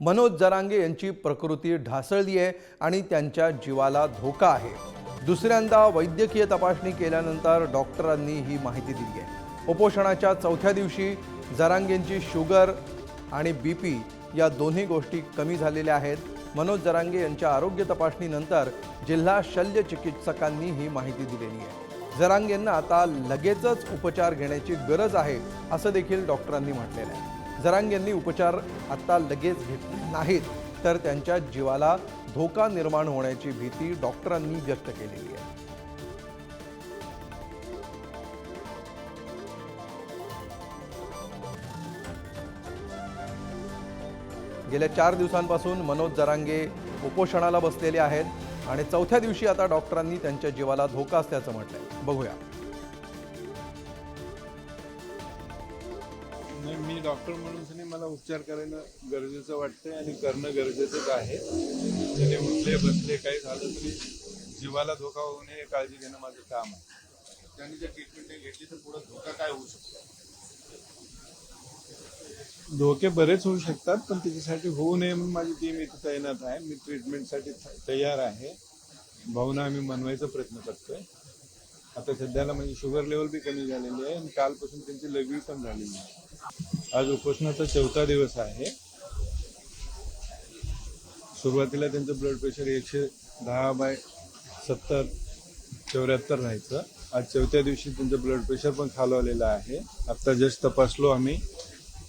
मनोज जरांगे यांची प्रकृती ढासळली आहे आणि त्यांच्या जीवाला धोका आहे. दुसऱ्यांदा वैद्यकीय तपासणी केल्यानंतर डॉक्टरांनी ही माहिती दिली आहे. उपोषणाच्या चौथ्या दिवशी जरांगेंची शुगर आणि बी पी या दोन्ही गोष्टी कमी झालेल्या आहेत. मनोज जरांगे यांच्या आरोग्य तपासणीनंतर जिल्हा शल्य चिकित्सकांनी ही माहिती दिलेली आहे. जरांगेंना आता लगेचच उपचार घेण्याची गरज आहे असं देखील डॉक्टरांनी म्हटलेलं आहे. जरांगेंनी उपचार आता लगेच घेतले नाहीत तर त्यांच्या जीवाला धोका निर्माण होण्याची भीती डॉक्टरांनी व्यक्त केलेली आहे. गेल्या चार दिवसांपासून मनोज जरांगे उपोषणाला बसलेले आहेत आणि चौथ्या दिवशी आता डॉक्टरांनी त्यांच्या जीवाला धोका असल्याचं म्हटलंय. बघूया. नाही मी डॉक्टर म्हणून मला उपचार करणं गरजेचं वाटतंय आणि करणं गरजेचंच आहे. त्याने उठले बसले काही झालं तरी जीवाला धोका होऊ नये काळजी घेणं माझं काम आहे. त्यांनी जर ट्रीटमेंट नाही घेतली तर पुढे धोका काय होऊ शकतो? धोके बरेच होऊ शकतात पण त्याच्यासाठी होऊ नये म्हणून माझी टीम इथे तैनात आहे. मी ट्रीटमेंटसाठी तयार आहे. भावना आम्ही मनवायचा प्रयत्न करतोय. आता सध्याला म्हणजे शुगर लेवल बी कमी झालेली आहे आणि कालपासून त्यांची लघवी पण झालेली आहे. आज उपोषणाचा चौथा दिवस आहे. सुरुवातीला त्यांचं ब्लड प्रेशर एकशे दहा बाय सत्तर चौऱ्याहत्तर राहायचं. आज चौथ्या दिवशी त्यांचं ब्लड प्रेशर पण खालवलेलं आहे. आत्ता जस्ट तपासलो आम्ही.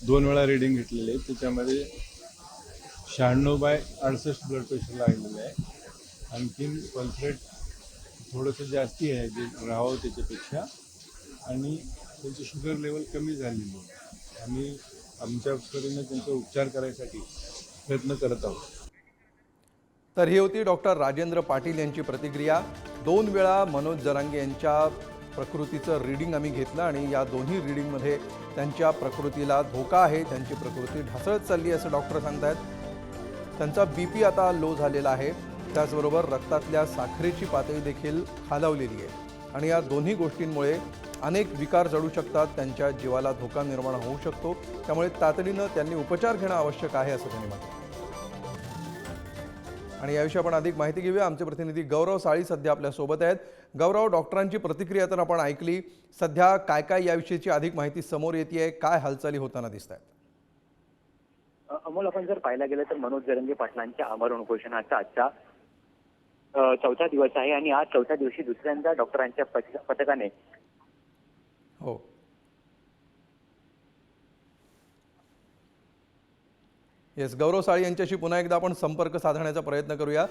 दोन वेळा रिडिंग घेतलेली आहे त्याच्यामध्ये शहाण्णव बाय अडुसष्ट ब्लड प्रेशर लागलेलं आहे. आणखीन पल्सरेट थोडंसं जास्ती आहे जे राहावं त्याच्यापेक्षा. आणि त्यांची शुगर लेवल कमी झालेली आहे. आम्ही आमच्या त्यांचा उपचार करायसाठी प्रयत्न करत आहोत. तर ही होती डॉक्टर राजेंद्र पाटील यांची प्रतिक्रिया. दोन वेळा मनोज जरांगे यांच्या प्रकृतीचं रीडिंग आम्ही घेतलं आणि या दोन्ही रीडिंगमध्ये त्यांच्या प्रकृतीला धोका आहे त्यांची प्रकृती ढासळत चालली असं डॉक्टर सांगतायत. त्यांचा बी पी आता लो झालेला आहे. त्याचबरोबर रक्तातल्या साखरेची पातळी देखील खालावलेली आहे. आणि या दोन्ही गोष्टींमुळे अनेक विकार जडू शकतात त्यांच्या जीवाला धोका निर्माण होऊ शकतो. त्यामुळे तातडीनं त्यांनी उपचार घेणं आवश्यक आहे असं त्यांनी म्हटलं आणि याविषयी आपण अधिक माहिती घेऊया. आमचे प्रतिनिधी गौरव साळी सध्या आपल्यासोबत आहेत. गौरव डॉक्टरांची प्रतिक्रिया तर आपण ऐकली. सध्या काय काय याविषयीची अधिक माहिती समोर येते काय हालचाली होताना दिसत आहेत अमोल आपण जर पाहायला गेलं तर मनोज जरंगे पाटलांच्या आमरण उपोषणाचा आजचा चौथा दिवस आहे आणि आज चौथ्या दिवशी दुसऱ्यांदा डॉक्टरांच्या पथकाने हो. येस गौरव साळी यांच्याशी पुन्हा एकदा आपण संपर्क साधण्याचा प्रयत्न करूया.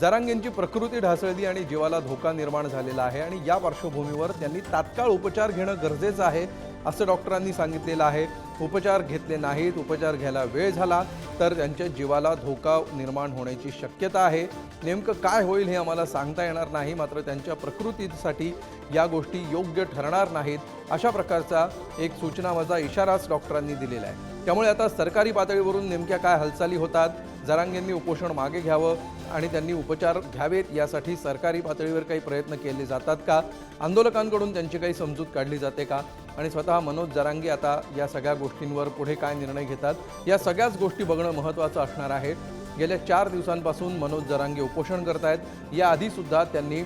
जरांग यांची प्रकृती ढासळली आणि जीवाला धोका निर्माण झालेला आहे आणि या पार्श्वभूमीवर त्यांनी तात्काळ उपचार घेणं गरजेचं आहे. असं डॉक्टरांनी सांगितलेलं आहे. उपचार घेतले नाहीत उपचार घ्यायला वेळ झाला तर त्यांच्या जीवाला धोका निर्माण होण्याची शक्यता आहे. नेमकं काय होईल हे आम्हाला सांगता येणार नाही मात्र त्यांच्या प्रकृतीसाठी या गोष्टी योग्य ठरणार नाहीत अशा प्रकारचा एक सूचनावजा इशाराच डॉक्टरांनी दिलेला आहे. त्यामुळे आता सरकारी पातळीवरून नेमक्या काय हालचाली होतात जरांगेंनी उपोषण मागे घ्यावं आणि त्यांनी उपचार घ्यावेत यासाठी सरकारी पातळीवर काही प्रयत्न केले जातात का? आंदोलकांकडून त्यांची काही समजूत काढली जाते का? आणि स्वतः मनोज जरांगे आता या सगळ्या गोष्टींवर पुढे काय निर्णय घेतात? या सगळ्याच गोष्टी बघणं महत्त्वाचं असणार आहे. गेल्या चार दिवसांपासून मनोज जरांगे उपोषण करत आहेत याआधीसुद्धा त्यांनी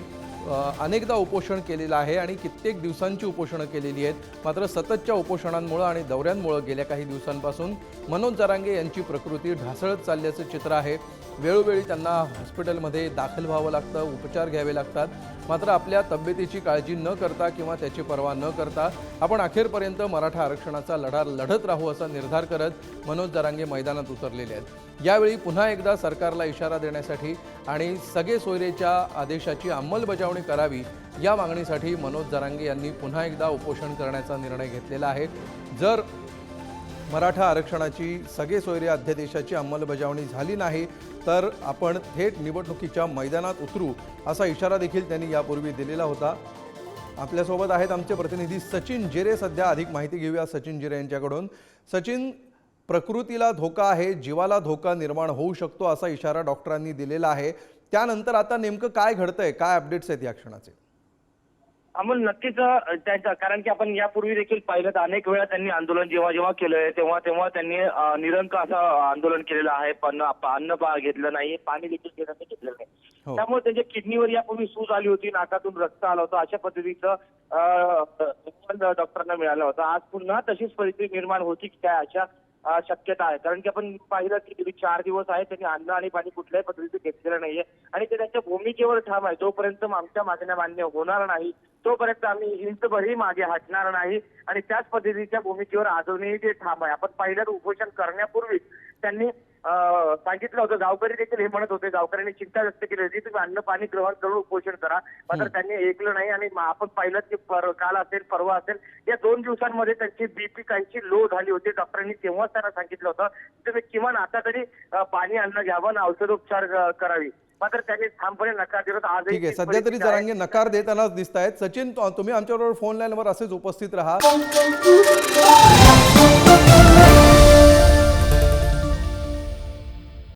अनेकदा उपोषण केलेलं आहे आणि कित्येक दिवसांची उपोषणं केलेली आहेत. मात्र सततच्या उपोषणांमुळं आणि दौऱ्यांमुळं गेल्या काही दिवसांपासून मनोज जरांगे यांची प्रकृती ढासळत चालल्याचं चित्र आहे. वेळोवेळी त्यांना हॉस्पिटलमध्ये दाखल व्हावं लागतं उपचार घ्यावे लागतात. मात्र आपल्या तब्येतीची काळजी न करता किंवा त्याची पर्वा न करता आपण अखेरपर्यंत मराठा आरक्षणाचा लढा लढत राहू असा निर्धार करत मनोज जरांगे मैदानात उतरलेले आहेत. यावेळी पुन्हा एकदा सरकारला इशारा देण्यासाठी आणि सगळे सोयरेच्या आदेशाची अंमलबजावणी करावी या मागणीसाठी मनोज जरांगे यांनी पुन्हा एकदा उपोषण करण्याचा निर्णय घेतलेला आहे. जर मराठा आरक्षणाची सगळे सोयरे अध्यादेशाची अंमलबजावणी झाली नाही तर आपण थेट निवडणुकीच्या मैदानात उतरू असा इशारा देखील त्यांनी यापूर्वी दिलेला होता. आपल्यासोबत आहेत आमचे प्रतिनिधी सचिन जिरे. सध्या अधिक माहिती घेऊया सचिन जिरे यांच्याकडून. सचिन प्रकृतीला धोका आहे जीवाला धोका निर्माण होऊ शकतो असा इशारा डॉक्टरांनी दिलेला आहे. त्यानंतर आता नेमकं काय घडतंय? काय अपडेट्स आहेत या क्षणाचे? अमोल नक्कीच त्यांचा कारण की आपण यापूर्वी देखील पाहिलं तर अनेक वेळा त्यांनी आंदोलन जेव्हा जेव्हा केलंय तेव्हा तेव्हा त्यांनी निरंक असं आंदोलन केलेलं आहे. पण अन्न घेतलं नाही पाणी देखील घेतलं हो. नाही त्यामुळे त्यांच्या किडनीवर यापूर्वी सूज आली होती नाकातून रक्त आलं होतं. अशा पद्धतीचं डॉक्टरांना मिळालं होतं. आज पुन्हा तशीच परिस्थिती निर्माण होती की काय अशा शक्यता आहे. कारण की आपण पाहिलं की गेली चार दिवस आहे त्यांनी अन्न आणि पाणी कुठल्याही पद्धतीचं घेतलेलं नाहीये. आणि ते त्यांच्या भूमिकेवर ठाम आहे. जोपर्यंत आमच्या मागण्या मान्य होणार नाही तोपर्यंत आम्ही इंचभरही मागे हटणार नाही. आणि त्याच पद्धतीच्या भूमिकेवर अजूनही ते ठाम आहे. आपण पहिल्याच उपोषण करण्यापूर्वी त्यांनी सांगितलं होतं. गावकरी देखील हे म्हणत होते. गावकऱ्यांनी चिंता व्यक्त केली होती. तुम्ही अन्न पाणी ग्रहण करून उपोषण करा. मात्र त्यांनी ऐकलं नाही आणि आपण पाहिलं की पर- काल असेल परवा असेल या दोन दिवसांमध्ये त्यांची बीपी काहीची लो झाली होती. डॉक्टरांनी तेव्हाच त्यांना सांगितलं होतं की तुम्ही किमान आता तरी पाणी अन्न घ्यावं आणि औषधोपचार करावी. मात्र त्यांनी ठामपणे नकार दिला ठीक आहे. तीच सध्या तरी. जरांगे नकार देतानाच दिसत आहेत सचिन तुम्ही आमच्याबरोबर फोन लाईनवर असेच उपस्थित राहा.